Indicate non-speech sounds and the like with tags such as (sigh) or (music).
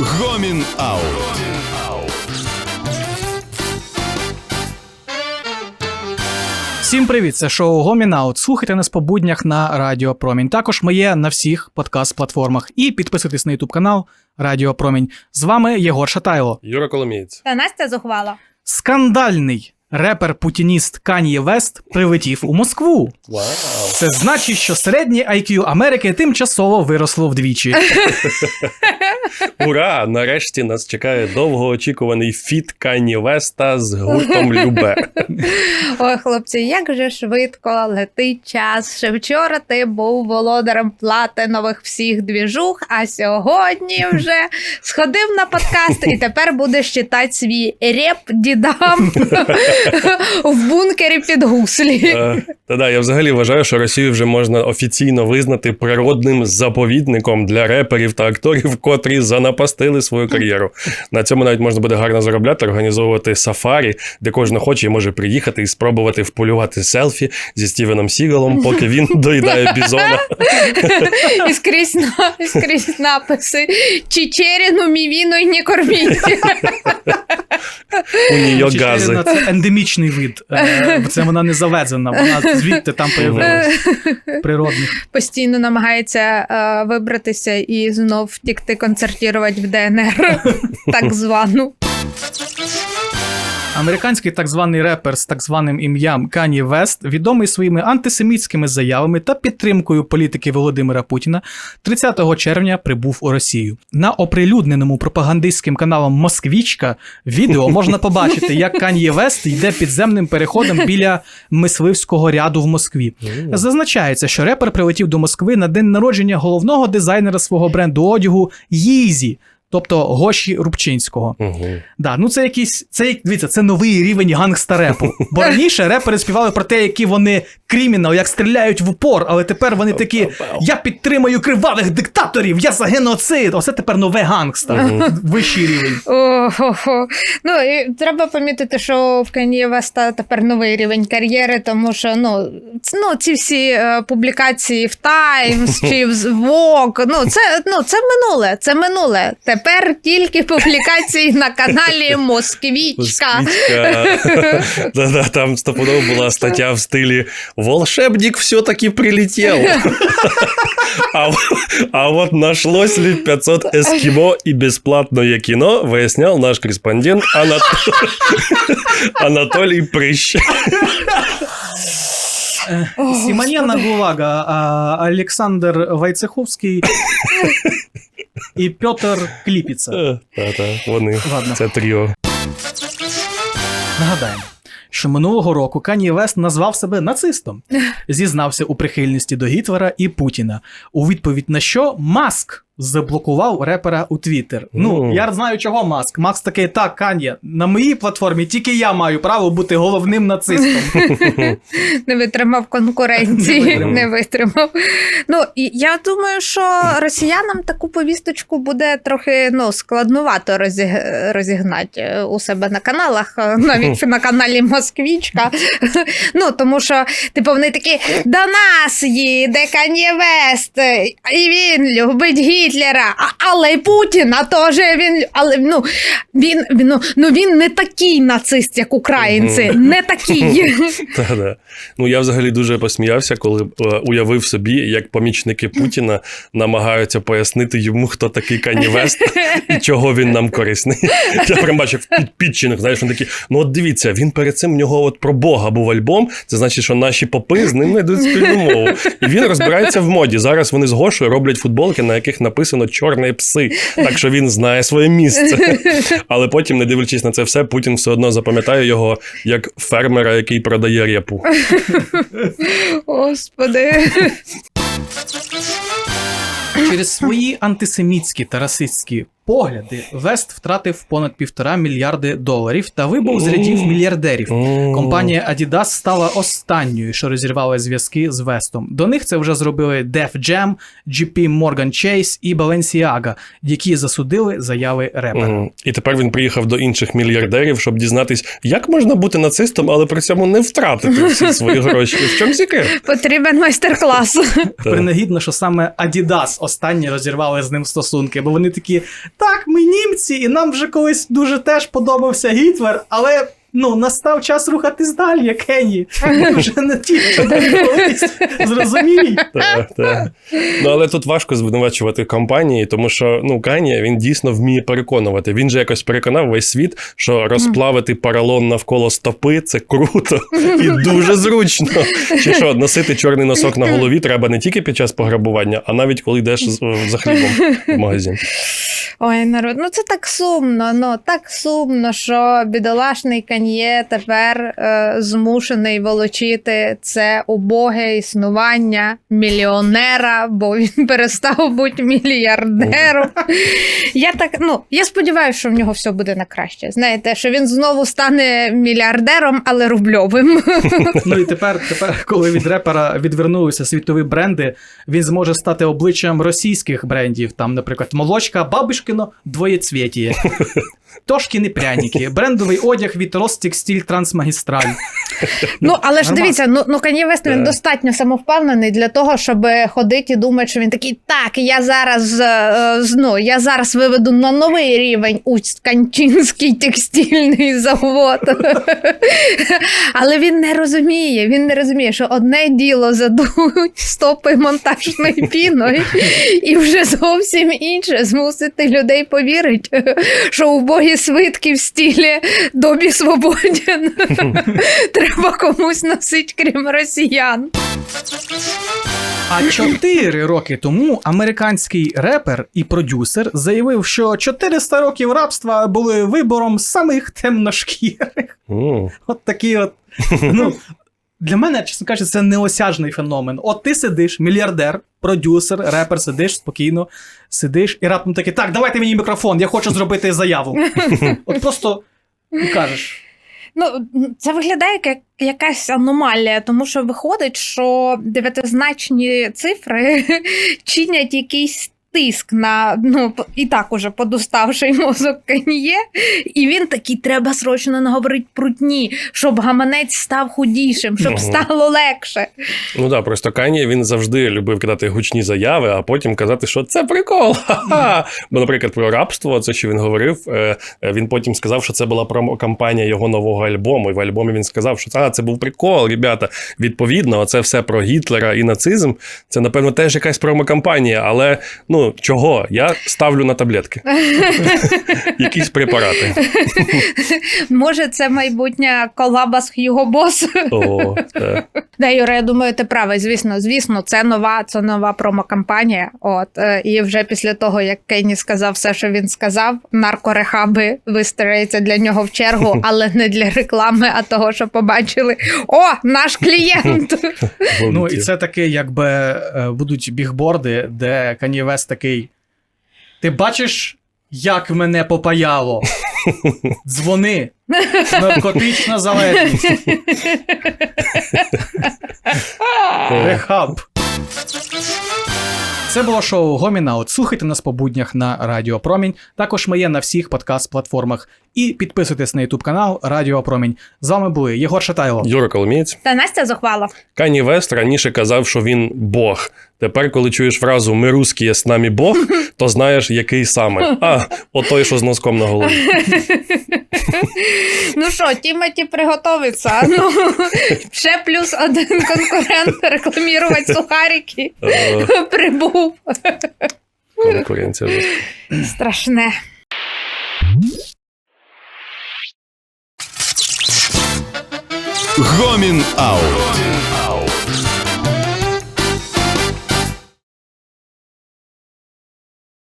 Гомін Аут. Всім привіт! Це шоу Гомінаут. Слухайте нас по буднях на Радіо Промінь. Також ми є на всіх подкаст-платформах. І підписуйтесь на Ютуб канал Радіо Промінь. З вами Єгор Шатайло. Юра Коломієць. Та Настя зухвала. Скандальний репер-путініст Кан'є Вест прилетів у Москву. Вау. Це значить, що середнє IQ Америки тимчасово виросло вдвічі. (laughs) Ура! Нарешті нас чекає довгоочікуваний фіт Кані Веста з гуртом Любе. Ой, хлопці, як же швидко летить час. Ще вчора ти був володарем платинових всіх двіжух, а сьогодні вже сходив на подкаст і тепер будеш читати свій реп дідам в бункері під гуслі. Е, Та-да, я взагалі вважаю, що Росію вже можна офіційно визнати природним заповідником для реперів та акторів, котрі занапастили свою кар'єру. На цьому навіть можна буде гарно заробляти, організовувати сафарі, де кожен охочий може приїхати і спробувати вполювати селфі зі Стівеном Сігалом, поки він (laughs) доїдає (laughs) бізона. І скрізь, на- скрізь написи Чечеріну, мівіну і не корміть. У нее гази. Це ендемічний вид. Е, Це вона не завезена, вона звідти там появилась. (laughs) Природних. Постійно намагається е, вибратися і знов втікти концертувати в ДНР, (laughs) так звану. Американський так званий репер з так званим ім'ям Кані Вест, відомий своїми антисемітськими заявами та підтримкою політики Володимира Путіна, 30 червня прибув у Росію. На оприлюдненому пропагандистським каналом Москвічка відео можна побачити, як Кан'є Вест йде підземним переходом біля мисливського ряду в Москві. Зазначається, що репер прилетів до Москви на день народження головного дизайнера свого бренду одягу Їзі, тобто Гоші Рубчинського. Угу. Да, ну це якийсь. Це дивіться, це новий рівень гангста-репу. Бо раніше репери співали про те, які вони кримінал, як стріляють в упор, але тепер вони такі: я підтримую кривавих диктаторів, я за геноцид. Оце тепер нове гангста. Вищий рівень. Ну і треба помітити, що в Кан'є Веста тепер новий рівень кар'єри, тому що ну, ну ці всі е, публікації в Times чи в Vogue, ну це ну це минуле. Це минуле. Тепер тільки публікації на каналі Москвічка. Москвичка. (laughs) Да-да, там стопудово була стаття в стилі «Волшебник все-таки прилетел». А, в- а вот нашлось ли 500 эскимо и бесплатное кино, выяснял наш корреспондент Анат- Анатолий Прыщ. Сімонєна Гулага, а, Олександр Вайцеховський і Пьотер Кліпіца. Е, Та-та, вони. Ладно. Це тріо. Нагадаємо, що минулого року Кані Вест назвав себе нацистом, (laughs) зізнався у прихильності до Гітлера і Путіна. У відповідь на що Маск заблокував репера у Твіттер. Ну Ну. я знаю, чого Маск. Макс такий, так, Кан'є, на моїй платформі тільки я маю право бути головним нацистом. (laughs) Не витримав конкуренції, Не витримав. Ну я думаю, що росіянам таку повісточку буде трохи ну, складнувато розігнати е, у себе на каналах, е, навіть на каналі Москвічка. Ну тому що, типу, вони такі до нас їде Кан'є Вест, і він любить Гітлера, а- але й Путіна теж він. Але ну він, він, ну, ну він не такий нацист, як українці, не такий. (laughs) Та-да. Ну я взагалі дуже посміявся, коли е, уявив собі, як помічники Путіна намагаються пояснити йому, хто такий Кані Вест і чого він нам корисний. Я прям бачив під знаєш, вони такі, ну от дивіться, він перед цим в нього от про Бога був альбом. Це значить, що наші попи з ним знайдуть спільну мову. І він розбирається в моді. Зараз вони з Гошою роблять футболки, на яких написано чорні пси. Так що він знає своє місце. (laughs) Але потім, не дивлячись на це все, Путін все одно запам'ятає його як фермера, який продає репу. Господи. Через свої антисемітські та расистські погляди Вест втратив понад півтора мільярди доларів та вибув з рядів мільярдерів. Компанія Adidas стала останньою, що розірвала зв'язки з Вестом. До них це вже зробили Def Jam, GP Morgan Chase і Balenciaga, які засудили заяви репера. І тепер він приїхав до інших мільярдерів, щоб дізнатись, як можна бути нацистом, але при цьому не втратити всі (laughs) свої гроші. В чому секрет? Потрібен майстер-клас. Принагідно, що саме Adidas останні розірвали з ним стосунки, бо вони такі: так, ми німці, і нам вже колись дуже теж подобався Гітлер, але. Ну, настав час рухатись далі, Кенні. Ми (laughs) вже не ті, що колись. Зрозумій. (laughs) Так, так. Ну, але тут важко звинувачувати компанії, тому що ну, Кані він дійсно вміє переконувати. Він же якось переконав весь світ, що розплавити поролон навколо стопи це круто і дуже зручно. Чи що, носити чорний носок на голові треба не тільки під час пограбування, а навіть коли йдеш за хлібом в магазин. Ой, народ, ну це так сумно. Ну так сумно, що бідолашний Кан'є тепер е, змушений волочити це убоге існування мільйонера, бо він перестав бути мільярдером. Я так, ну я сподіваюся, що в нього все буде на краще. Знаєте, що він знову стане мільярдером, але рубльовим. Ну і тепер, тепер, коли від репера відвернулися світові бренди, він зможе стати обличчям російських брендів. Там, наприклад, молочка, бабушкино, двоєцвєтіє. (laughs) Тошкіни пряники, брендовий одяг від Ростекстиль Трансмагістраль. Ну, але ж дивіться, ну, ну Вест він достатньо самовпевнений для того, щоб ходити і думати, що він такий, так, я зараз, е, ну, я зараз виведу на новий рівень Усть-Канчинський текстильний завод. (laughs) Але він не розуміє, він не розуміє, що одне діло задуть стопи монтажною піною, і вже зовсім інше змусити людей повірити, що убогі свитки в стілі добі свободен (laughs) треба комусь носити, крім росіян. А чотири роки тому американський репер і продюсер заявив, що 400 років рабства були вибором самих темношкірих. М. От такі от. Ну, для мене, чесно кажучи, це неосяжний феномен. От ти сидиш, мільярдер, продюсер, репер, сидиш спокійно, сидиш і раптом такий, так, давайте мені мікрофон, я хочу зробити заяву. (laughs) От просто і кажеш. Ну, це виглядає як якась аномалія, тому що виходить, що дев'ятизначні цифри (laughs) чинять якийсь. Тиск на ну і так уже подуставший (laughs) мозок Кан'є, і він такий, треба срочно наговорити прутні, щоб гаманець став худішим, щоб Мгм. стало легше. Ну так, просто Кані він завжди любив кидати гучні заяви, а потім казати, що це прикол. (laughs) Ха-ха. Бо, наприклад, про рабство, це що він говорив. е, е, Він потім сказав, що це була промо-кампанія його нового альбому. І в альбомі він сказав, що «А, це був прикол, ребята. Відповідно, це все про Гітлера і нацизм. Це, напевно, теж якась промо-кампанія, але ну чого? Я ставлю на таблетки. (laughs) Якісь препарати. Може, це майбутня колаба з Хьюго Бос. Да, Юра, я думаю, ти правий. Звісно, звісно, це нова, це нова промокампанія. От е, і вже після того, як Кенні сказав все, що він сказав, наркорехаби вистроюються для нього в чергу, (laughs) але не для реклами, а того, що побачили. О, наш клієнт! (laughs) Ну, і це таке, якби е, будуть бігборди, де West такий. Ти бачиш, як мене попаяло? (laughs) Дзвони. Наркотична залежність. Рехаб. Це було шоу Гомінаут. Слухайте нас по буднях на Радіо Промінь. Також ми є на всіх подкаст-платформах. І підписуйтесь на YouTube канал Радіо Промінь. З вами були Єгор Шатайло. Юра Коломієць. Та Настя зухвала. Кані Вест раніше казав, що він Бог. Тепер, коли чуєш фразу Ми русські, з нами Бог, то знаєш, який саме. А, отой, що з носком на голові. Ну що, Тімоті приготовиться. Ну ще плюс один конкурент рекламувати сухарики. Е, Прибув. Конкуренція. Страшне. Гомін Аут.